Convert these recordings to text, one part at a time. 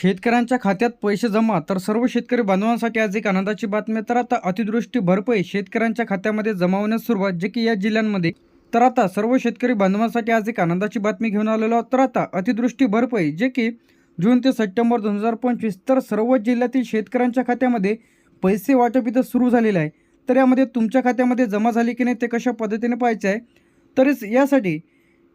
शेतकऱ्यांच्या खात्यात पैसे जमा तर सर्व शेतकरी बांधवांसाठी आज एक आनंदाची बातमी आहे. तर आता अतिवृष्टी भरपाई शेतकऱ्यांच्या खात्यामध्ये जमा होण्यास सुरुवात जे की या जिल्ह्यांमध्ये. तर आता सर्व शेतकरी बांधवांसाठी आज एक आनंदाची बातमी घेऊन आलेलो आहोत. तर आता अतिवृष्टी भरपाई जे की जून ते सप्टेंबर दोन हजार पंचवीस तर सर्व जिल्ह्यातील शेतकऱ्यांच्या खात्यामध्ये पैसे वाटप इथं सुरू झालेलं आहे. तर यामध्ये तुमच्या खात्यामध्ये जमा झाली की नाही ते कशा पद्धतीने पाहायचं आहे? तरीच यासाठी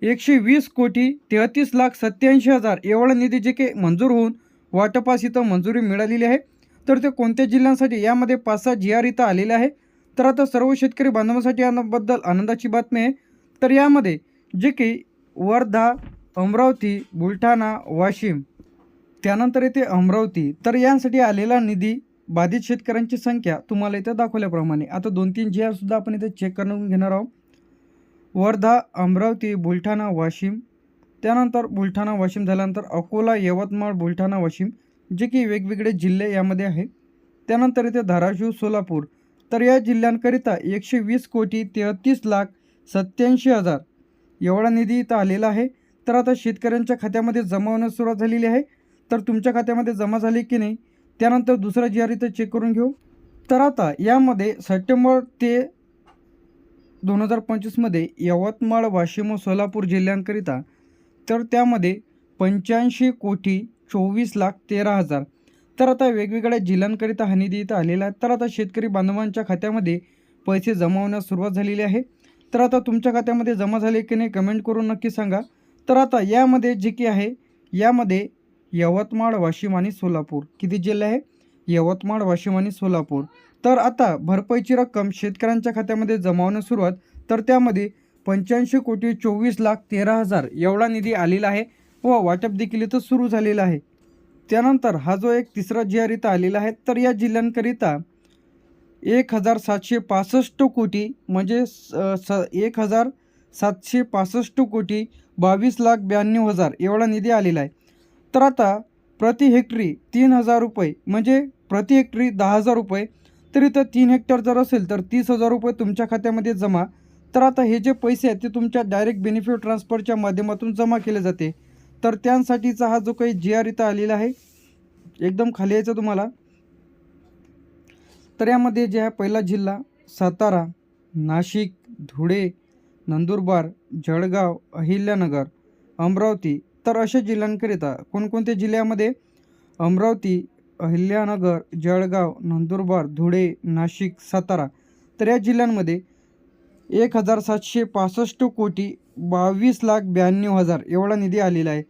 एकशे वीस कोटी तेहतीस लाख सत्याऐंशी हजार एवढा निधी जे की मंजूर होऊन वाटपास इथं मंजुरी मिळालेली आहे. तर ते कोणत्या जिल्ह्यांसाठी? यामध्ये पाच सहा जी आर इथं आलेले आहे. तर आता सर्व शेतकरी बांधवांसाठी याबद्दल आनंदाची बातमी आहे. तर यामध्ये जे की वर्धा अमरावती बुलढाणा वाशिम त्यानंतर येते अमरावती. तर यांसाठी आलेला निधी बाधित शेतकऱ्यांची संख्या तुम्हाला इथं दाखवल्याप्रमाणे. आता दोन तीन जी आरसुद्धा आपण इथे चेक करून घेणार आहोत. वर्धा अमरावती बुलढाणा वाशिम त्यानंतर बुलढाणा वाशिम झाल्यानंतर अकोला यवतमाळ बुलढाणा वाशिम जे की वेगवेगळे जिल्हे यामध्ये आहे. त्यानंतर इथे धाराशिव सोलापूर. तर या जिल्ह्यांकरिता एकशे वीस कोटी तेहतीस लाख सत्याऐंशी हजार एवढा निधी इथं आलेला आहे. तर आता शेतकऱ्यांच्या खात्यामध्ये जमा होण्यास सुरुवात झालेली आहे. तर तुमच्या खात्यामध्ये जमा झाली की नाही त्यानंतर दुसरा जी आर इथं चेक करून घेऊ. तर आता यामध्ये सप्टेंबर ते दोन हजार पंचवीसमध्ये यवतमाळ वाशिम व सोलापूर जिल्ह्यांकरिता तर त्यामध्ये पंच्याऐंशी कोटी चोवीस लाख तेरा हजार. तर आता वेगवेगळ्या जिल्ह्यांकरिता हा निधी इथं आलेला आहे. तर आता शेतकरी बांधवांच्या खात्यामध्ये पैसे जमा होण्यास सुरुवात झालेली आहे. तर आता तुमच्या खात्यामध्ये जमा झाले की नाही कमेंट करून नक्की सांगा. तर आता यामध्ये जे की आहे यामध्ये यवतमाळ वाशिम आणि सोलापूर. किती जिल्हे आहे? यवतमाळ वाशिम आणि सोलापूर. तर आता भरपाईची रक्कम शेतकऱ्यांच्या खात्यामध्ये जमा होण्यास सुरुवात. तर त्यामध्ये पंच्याऐंशी कोटी चोवीस लाख तेरा हजार एवढा निधी आलेला आहे व वाटप देखील इथं सुरू झालेलं आहे. त्यानंतर हा जो एक तिसरा जी आर इथं आलेला आहे तर या जिल्ह्यांकरिता एक हजार सातशे पासष्ट कोटी म्हणजे स स एक हजार सातशे पासष्ट कोटी बावीस लाख ब्याण्णव हजार एवढा निधी आलेला आहे. तर आता प्रति हेक्टरी तीन हजार रुपये म्हणजे प्रति हेक्टरी दहा हजार रुपये तर इथं तीन हेक्टर जर असेल तर तीस हजार रुपये तुमच्या खात्यामध्ये जमा तर आता हे जे पैसे आहेत ते तुमच्या डायरेक्ट बेनिफिट ट्रान्सफरच्या माध्यमातून जमा केले जाते. तर त्यांसाठीचा हा जो काही जी आर इथं आलेला आहे एकदम खाली यायचं तुम्हाला. तर यामध्ये जे आहे पहिला जिल्हा सातारा नाशिक धुळे नंदुरबार जळगाव अहिल्यानगर अमरावती तर अशा जिल्ह्यांकरिता कोणकोणत्या जिल्ह्यामध्ये? अमरावती अहिल्यानगर जळगाव नंदुरबार धुळे नाशिक सातारा. तर या जिल्ह्यांमध्ये एक हजार सातशे पासष्ट कोटी बावीस लाख ब्याण्णव हजार एवढा निधी आलेला आहे.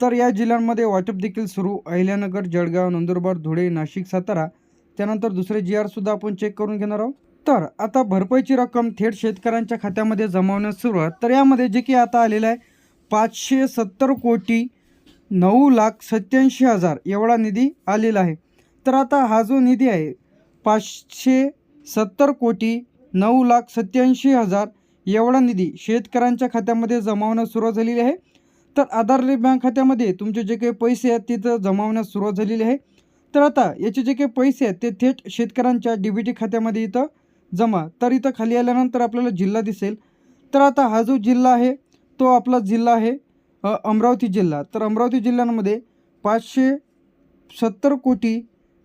तर या जिल्ह्यांमध्ये वाटप देखील सुरू. अहिल्यानगर जळगाव नंदुरबार धुळे नाशिक सातारा. त्यानंतर दुसरे जी आरसुद्धा आपण चेक करून घेणार आहोत. तर आता भरपाईची रक्कम थेट शेतकऱ्यांच्या खात्यामध्ये जमावण्यास सुरुवात तर यामध्ये जे की आता आलेलं आहे पाचशे सत्तर कोटी नऊ लाख सत्याऐंशी हजार एवढा निधी आलेला आहे. तर आता हा जो निधी आहे पाचशे सत्तर कोटी नऊ लाख सत्याऐंशी हजार एवढा निधी शेतकऱ्यांच्या खात्यामध्ये जमावण्यास सुरुवात झालेली आहे. तर आधार बँक खात्यामध्ये तुमचे जे काही पैसे आहेत तिथं जमावण्यास सुरुवात झालेली आहे. तर आता याचे जे काही पैसे आहेत ते थेट शेतकऱ्यांच्या डी बी टी खात्यामध्ये इथं जमा. तर इथं खाली आल्यानंतर आपल्याला जिल्हा दिसेल. तर आता हा जो जिल्हा आहे तो आपला जिल्हा आहे अमरावती जिल्हा. तर अमरावती जिल्ह्यांमध्ये पाचशे सत्तर कोटी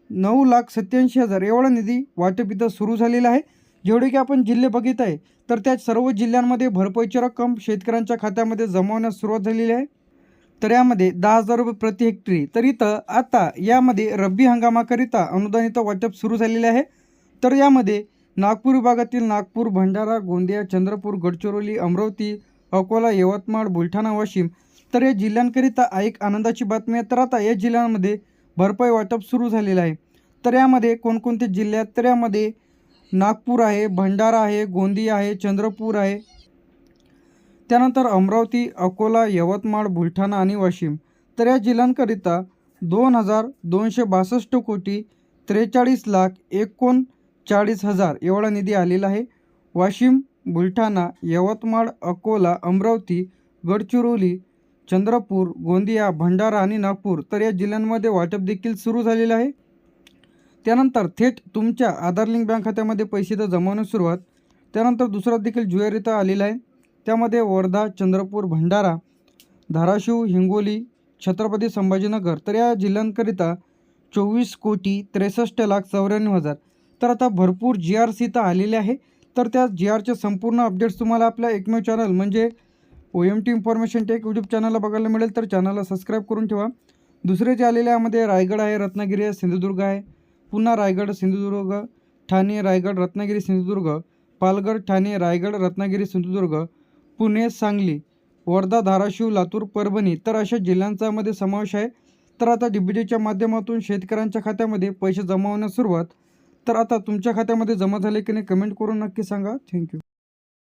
नऊ लाख सत्याऐंशी हजार एवढा निधी वाटप इथं सुरू झालेला आहे. जेवढे की आपण जिल्हे बघित आहे तर त्या सर्व जिल्ह्यांमध्ये भरपाईची रक्कम शेतकऱ्यांच्या खात्यामध्ये जमवण्यास सुरुवात झालेली आहे. तर यामध्ये दहा हजार रुपये प्रति हेक्टरी. तर इथं आता यामध्ये रब्बी हंगामाकरिता अनुदानित वाटप सुरू झालेले आहे. तर यामध्ये नागपूर विभागातील नागपूर भंडारा गोंदिया चंद्रपूर गडचिरोली अमरावती अकोला यवतमाळ बुलढाणा वाशिम तर या जिल्ह्यांकरिता एक आनंदाची बातमी आहे. तर आता या जिल्ह्यांमध्ये भरपाई वाटप सुरू झालेलं आहे. तर यामध्ये कोणकोणते जिल्ह्यात तर यामध्ये नागपूर आहे भंडारा आहे गोंदिया आहे चंद्रपूर आहे. त्यानंतर अमरावती अकोला यवतमाळ बुलढाणा आणि वाशिम. तर या जिल्ह्यांकरिता दोन हजार दोनशे बासष्ट कोटी त्रेचाळीस लाख एकोणचाळीस हजार एवढा निधी आलेला आहे. वाशिम बुलढाणा यवतमाळ अकोला अमरावती गडचिरोली चंद्रपूर गोंदिया भंडारा आणि नागपूर तर या जिल्ह्यांमध्ये वाटप देखील सुरू झालेलं आहे. त्यानंतर थेट तुमच्या आधार लिंक बँक खात्यामध्ये पैसे तर जमवण्यास सुरुवात. त्यानंतर दुसरा देखील जुएर इथं आलेला आहे. त्यामध्ये वर्धा चंद्रपूर भंडारा धाराशिव हिंगोली छत्रपती संभाजीनगर तर या जिल्ह्यांकरिता चोवीस कोटी त्रेसष्ट लाख चौऱ्याण्णव हजार. तर आता भरपूर जी आर सी तर आलेले आहे. तर त्या जी आरचे संपूर्ण अपडेट्स तुम्हाला आपल्या एकमेव चॅनल म्हणजे O M T information tech YouTube चॅनलला बघायला मिळेल. तर चॅनलला सबस्क्राईब करून ठेवा. दुसरे जे आलेले यामध्ये रायगड आहे रत्नागिरी आहे सिंधुदुर्ग आहे पुन्हा रायगड सिंधुदुर्ग ठाणे रायगड रत्नागिरी सिंधुदुर्ग पालघर ठाणे रायगड रत्नागिरी सिंधुदुर्ग पुणे सांगली वर्धा धाराशिव लातूर परभणी तर अशा जिल्ह्यांचा मध्ये समावेश आहे. तर आता डी बी टीच्या माध्यमातून शेतकऱ्यांच्या खात्यामध्ये पैसे जमा होण्यास सुरुवात. तर आता तुमच्या खात्यामध्ये जमा झाले की नाही कमेंट करून नक्की सांगा. थँक्यू